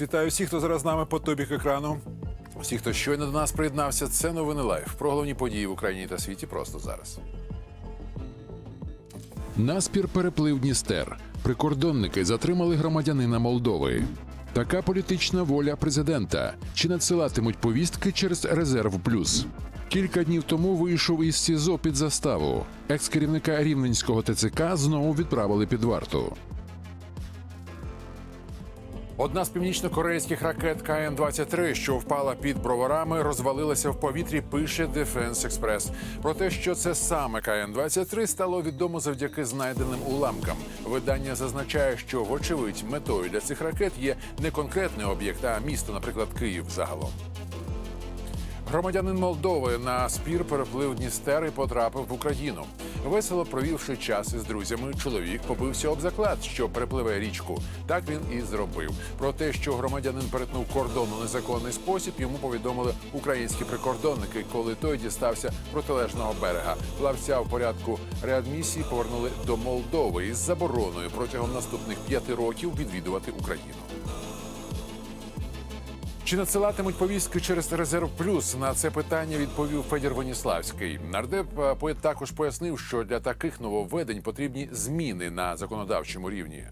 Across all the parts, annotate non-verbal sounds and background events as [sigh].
Вітаю всіх, хто зараз з нами по тобік екрану. Всі, хто щойно до нас приєднався, це новини лайф. Про головні події в Україні та світі просто зараз. Наспір переплив Дністер. Прикордонники затримали громадянина Молдови. Така політична воля президента. Чи надсилатимуть повістки через резерв плюс? Кілька днів тому вийшов із СІЗО під заставу. Екс-керівника рівненського ТЦК знову відправили під варту. Одна з північно-корейських ракет КН-23, що впала під броварами, розвалилася в повітрі. Пише Defense Express. Про те, що це саме КН-23, стало відомо завдяки знайденим уламкам. Видання зазначає, що вочевидь метою для цих ракет є не конкретний об'єкт, а місто, наприклад, Київ загалом. Громадянин Молдови на спір переплив Дністер і потрапив в Україну. Весело провівши час із друзями, чоловік побився об заклад, що перепливе річку. Так він і зробив. Про те, що громадянин перетнув кордон у незаконний спосіб, йому повідомили українські прикордонники, коли той дістався протилежного берега. Плавця в порядку реадмісії повернули до Молдови із забороною протягом наступних п'яти років відвідувати Україну. Чи надсилатимуть повістки через резерв плюс? На це питання відповів Федір Воніславський. Нардеп поет також пояснив, що для таких нововведень потрібні зміни на законодавчому рівні.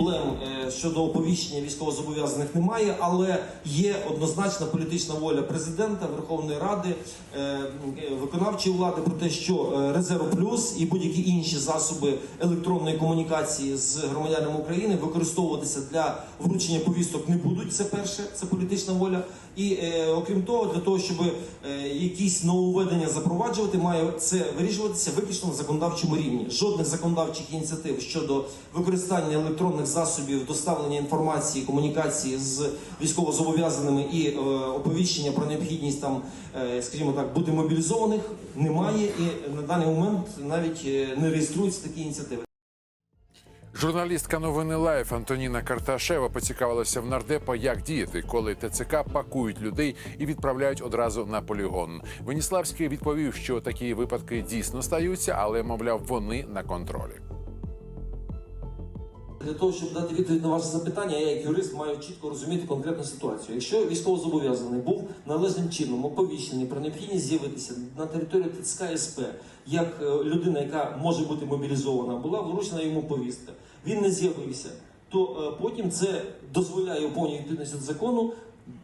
Проблем е, щодо оповіщення військовозобов'язаних немає, але є однозначна політична воля президента, Верховної Ради, е, е, виконавчої влади про те, що резерв плюс і будь-які інші засоби електронної комунікації з громадянами України використовуватися для вручення повісток не будуть. Це перше, це політична воля. І окрім того, для того, щоб якісь нововведення запроваджувати, має це вирішуватися виключно на законодавчому рівні. Жодних законодавчих ініціатив щодо використання електронних засобів доставлення інформації, комунікації з військовозобов'язаними і е, оповіщення про необхідність там, е, скажімо так, бути мобілізованих немає. І на даний момент навіть е, не реєструються такі ініціативи. Журналістка новини Лайф Антоніна Карташева поцікавилася в нардепа, як діяти, коли ТЦК пакують людей і відправляють одразу на полігон. Веніславський відповів, що такі випадки дійсно стаються, але мовляв, вони на контролі. Для того, щоб дати відповідь на ваше запитання, я як юрист маю чітко розуміти конкретну ситуацію. Якщо військовозобов'язаний був належним чином оповіщений про необхідність з'явитися на території ТЦК СП як е, людина, яка може бути мобілізована, була вручена йому повістка. Він не з'явився, то е, потім це дозволяє у повній відповідності до закону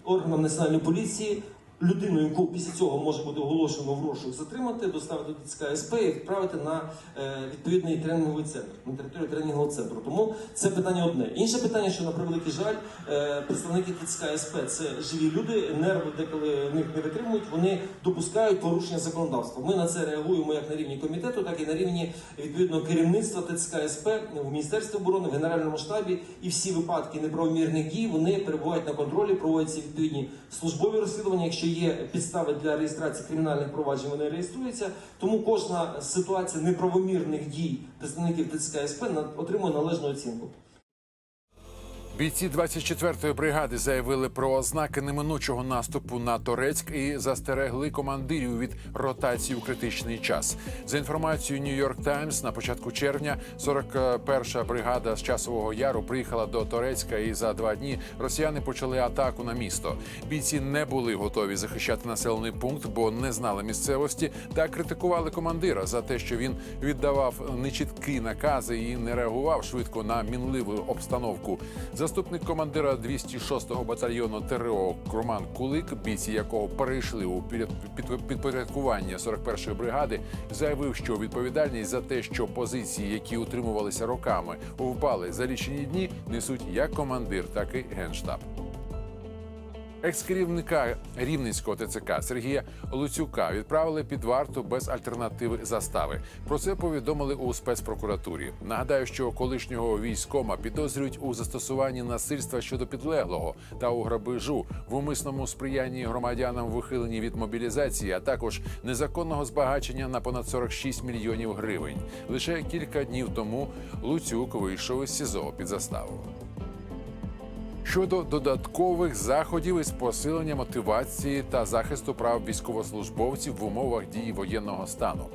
органам національної поліції. Людину, яку після цього може бути оголошено в розшук, затримати, доставити до ТЦК СП і відправити на е, відповідний тренінговий центр на територію тренінгового центру. Тому це питання одне. Інше питання, що на превеликий жаль, е, представники ТЦК СП це живі люди, нерви деколи них не витримують. Вони допускають порушення законодавства. Ми на це реагуємо як на рівні комітету, так і на рівні відповідного керівництва ТЦК СП в Міністерстві оборони, в Генеральному штабі. І всі випадки неправомірних дій вони перебувають на контролі, проводяться відповідні службові розслідування. Якщо є підстави для реєстрації кримінальних проваджень, вони реєструються. Тому кожна ситуація неправомірних дій представників ТЦК СП отримує належну оцінку. Бійці 24-ї бригади заявили про ознаки неминучого наступу на Торецьк і застерегли командирів від ротації у критичний час. За інформацією Нью-Йорк Таймс, на початку червня 41-ша бригада з часового яру приїхала до Торецька, і за два дні росіяни почали атаку на місто. Бійці не були готові захищати населений пункт, бо не знали місцевості та критикували командира за те, що він віддавав нечіткі накази і не реагував швидко на мінливу обстановку. Заступник командира 206-го батальйону ТРО Роман Кулик, бійці якого перейшли у підпоряд- під- підпорядкування 41-ї бригади, заявив, що відповідальність за те, що позиції, які утримувалися роками, впали за лічені дні, несуть як командир, так і генштаб. Екс-керівника рівненського ТЦК Сергія Луцюка відправили під варту без альтернативи застави. Про це повідомили у спецпрокуратурі. Нагадаю, що колишнього військома підозрюють у застосуванні насильства щодо підлеглого та у грабежу в умисному сприянні громадянам вихиленні від мобілізації, а також незаконного збагачення на понад 46 мільйонів гривень. Лише кілька днів тому Луцюк вийшов із СІЗО під заставу щодо додаткових заходів із посилення мотивації та захисту прав військовослужбовців в умовах дії воєнного стану.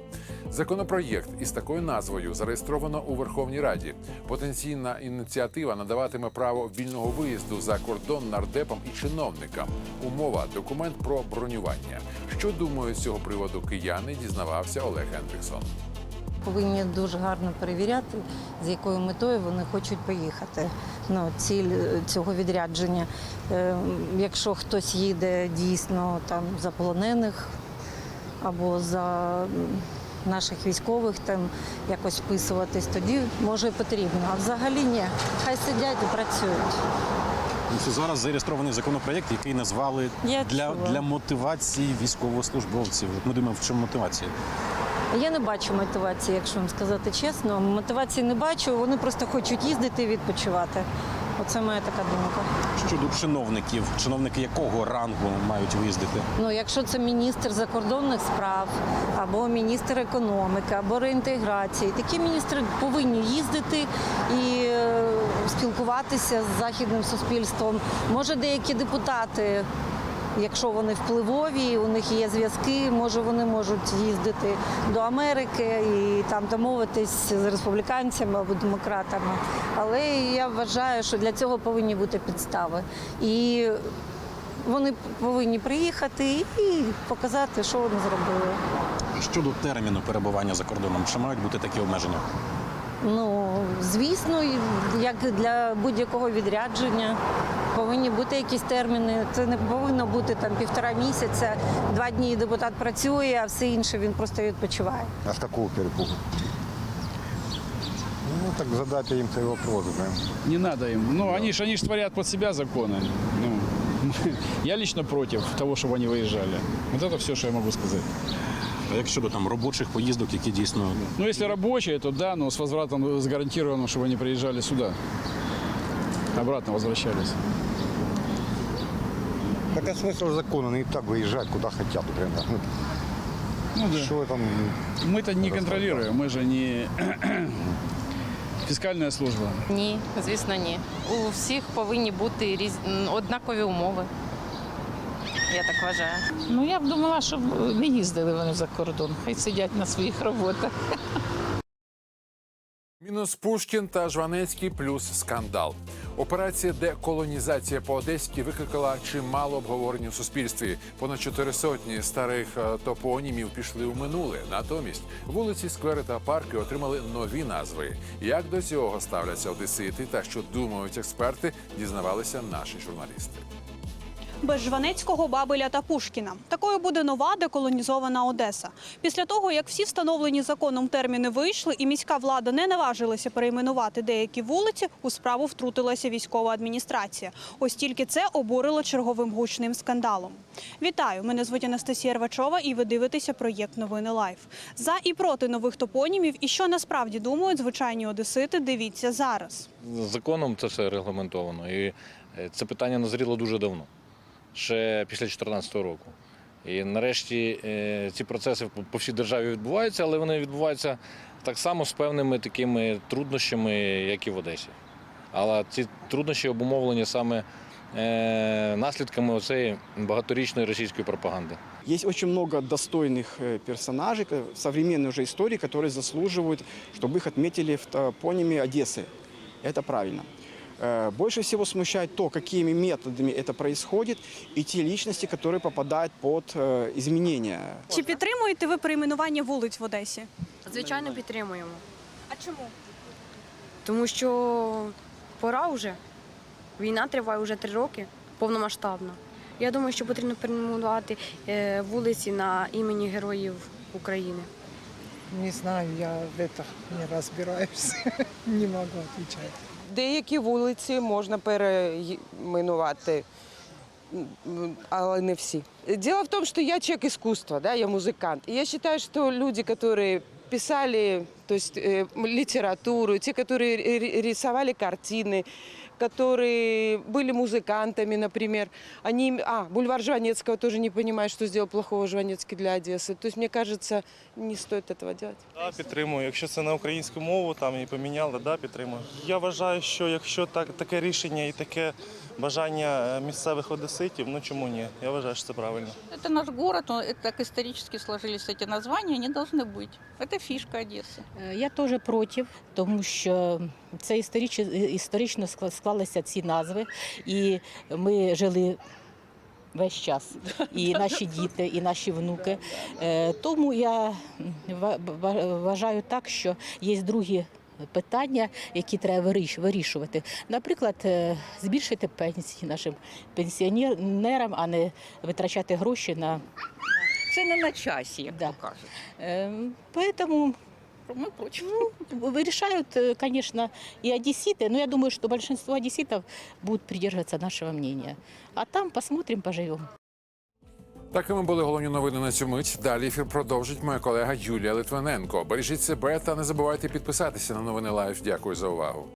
Законопроєкт із такою назвою зареєстровано у Верховній Раді. Потенційна ініціатива надаватиме право вільного виїзду за кордон нардепам і чиновникам. Умова документ про бронювання. Що думають з цього приводу кияни? Дізнавався Олег Гендріксон. Повинні дуже гарно перевіряти, з якою метою вони хочуть поїхати. Ну, ціль е, цього відрядження. Е, Якщо хтось їде дійсно там за полонених або за наших військових, там якось вписуватись, тоді може і потрібно. А взагалі ні. Хай сидять і працюють. Це зараз зареєстрований законопроєкт, який назвали Я для, чула. для мотивації військовослужбовців. Ми думаємо, в чому мотивація? Я не бачу мотивації, якщо вам сказати чесно. Мотивації не бачу, вони просто хочуть їздити і відпочивати. Оце моя така думка. Щодо чиновників, чиновники якого рангу мають виїздити? Ну, якщо це міністр закордонних справ, або міністр економіки, або реінтеграції, такі міністри повинні їздити і е, спілкуватися з західним суспільством. Може, деякі депутати. Якщо вони впливові, у них є зв'язки, може вони можуть їздити до Америки і там домовитись з республіканцями або демократами. Але я вважаю, що для цього повинні бути підстави. І вони повинні приїхати і показати, що вони зробили. Щодо терміну перебування за кордоном, чи мають бути такі обмеження? Ну, звісно, як для будь-якого відрядження повинні бути якісь терміни. Це не повинно бути там півтора місяця, два дні депутат працює, а все інше він просто відпочиває. А с какого перепугу? Ну, так задайте им цей вопрос, да. Не надо им. Ну, они же они ж творят под себя законы. Ну, [laughs] я лично против того, чтобы они выезжали. Вот это все, что я могу сказать. А як щодо там робочих поїздок, які дійсно Ну, если рабочие, то да, но с возвратом с гарантированным, чтобы они приезжали сюда. Обратно возвращались. Так а смысл закона? Они и так выезжают куда хотят, например. Ну, Ну да. Что там? Мы-то не контролируем, мы же не [clears throat] фискальная служба. Ні, звісно, ні. У всіх повинні бути різ... м, однакові умови. Я так вважаю. Ну я б думала, щоб не їздили вони за кордон, хай сидять на своїх роботах. [laughs] Мінус Пушкін та Жванецький плюс скандал. Операція деколонізація по Одеськи викликала чимало обговорень у суспільстві. Понад чотири сотні старих е, топонімів пішли у минуле. Натомість вулиці, сквери та парки отримали нові назви. Як до цього ставляться одесити та що думають експерти, дізнавалися наші журналісти. Без Жванецького, Бабеля та Пушкіна. Такою буде нова деколонізована Одеса. Після того, як всі встановлені законом терміни вийшли, і міська влада не наважилася перейменувати деякі вулиці, у справу втрутилася військова адміністрація. Ось тільки це обурило черговим гучним скандалом. Вітаю! Мене звуть Анастасія Рвачова, і ви дивитеся проєкт Новини Лайф. За і проти нових топонімів, і що насправді думають звичайні одесити. Дивіться зараз. Законом це все регламентовано. І е, це питання назріло дуже давно, ще після 2014 року. І нарешті е, ці процеси по- по всій державі відбуваються, але вони відбуваються так само з певними такими труднощами, як і в Одесі. Але ці труднощі обумовлені саме е, наслідками оцеї багаторічної російської пропаганди. Есть очень много достойных э, персонажей, э, современной уже истории, которые заслуживают, чтобы их отметили в топониме Одессы. Это правильно. Э, Больше всего смущает то, какими методами это происходит, и те личности, которые попадают под э, изменения. Чи підтримуєте ви перейменування вулиць в Одесі? Звичайно, підтримуємо. А чому? Тому що пора вже. Війна триває вже три роки повномасштабно. Я думаю, що потрібно перейменувати е, вулиці на імені героїв України. Не знаю, я в это не розбираюся, [laughs] не можу відповідати. Деякі вулиці можна переименувати, м, але не всі. Дело в том, что я человек искусства, да, я музыкант. И я считаю, что люди, которые писали то есть э, м, литературу, те, которые ри- ри- рисовали картины, которые были музыкантами, например. Они, а, бульвар Жванецкого тоже не понимает, что сделал плохого Жванецкий для Одессы. То есть, мне кажется, не стоит этого делать. Да, підтримую. Якщо це на українську мову там і поміняли, да, підтримую. Я вважаю, що якщо так, таке рішення і таке бажання е, місцевих одеситів, ну чому ні? Я вважаю, що це правильно. Это наш город, но это так исторически сложились эти названия, они должны быть. Это фишка Одессы. Е, Я теж проти, тому що це історично, склалися ці назви, і ми жили весь час, і наші діти, і наші внуки. Е, Тому я вважаю так, що є другі. Питання, які треба вирішувати, наприклад, е, збільшити пенсії нашим пенсіонерам, а не витрачати гроші на Це не на часі, як Да. кажуть. Эм, Поэтому Ми проти. ну, решают, э, конечно, и одесситы, но я думаю, что большинство одесситов будут придерживаться нашего мнения. А там посмотрим, поживем. Такими були головні новини на цю мить. Далі ефір продовжить моя колега Юлія Литвиненко. Бережіть себе та не забувайте підписатися на новини Лайф. Дякую за увагу.